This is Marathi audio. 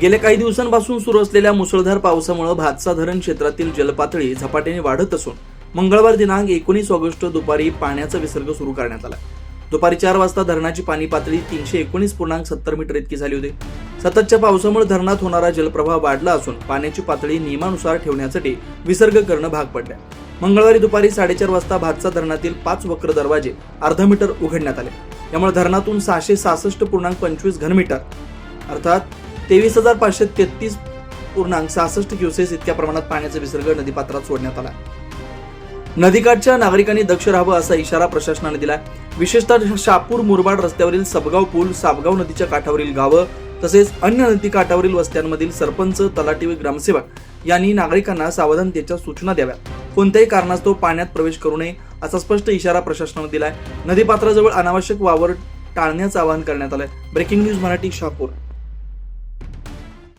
गेल्या काही दिवसांपासून सुरू असलेल्या मुसळधार पावसामुळे भातसा धरण क्षेत्रातील जलपातळी झपाट्याने वाढत असून मंगळवार दिनांक एकोणीस ऑगस्ट दुपारी पाण्याचा विसर्ग सुरू करण्यात आला. दुपारी चार वाजता धरणाची पाणी पातळी तीनशे एकोणीस पूर्णांक सत्तर मीटर इतकी झाली होती. सततच्या पावसामुळे धरणात होणारा जलप्रवाह वाढला असून पाण्याची पातळी नियमानुसार ठेवण्यासाठी विसर्ग करणं भाग पडले. मंगळवारी दुपारी साडेचार वाजता भातसा धरणातील पाच वक्र दरवाजे अर्धा मीटर उघडण्यात आले. त्यामुळे धरणातून सहाशे सहासष्ट पूर्णांक पंचवीस घनमीटर अर्थात तेवीस हजार पाचशे तेहतीस पूर्णांक सहासष्ट क्युसेस इतक्या प्रमाणात पाण्याचा विसर्ग नदीपात्रात सोडण्यात आला. नदीकाठच्या नागरिकांनी दक्ष राहावं असा इशारा प्रशासनाने दिला विशेषतः शापूर मुरबाड रस्त्यावरील सबगाव पूल साबगाव नदीच्या काठावरील गावं तसेच अन्य नदी काठावरील वस्त्यांमधील सरपंच तलाठी व ग्रामसेवक यांनी नागरिकांना सावधानतेच्या सूचना द्याव्या कोणत्याही कारणास्तव पाण्यात प्रवेश करू नये असा स्पष्ट इशारा प्रशासनाने दिलाय. नदीपात्राजवळ अनावश्यक वावर टाळण्याचं आवाहन करण्यात आलंय. Breaking news Marathi Shapur.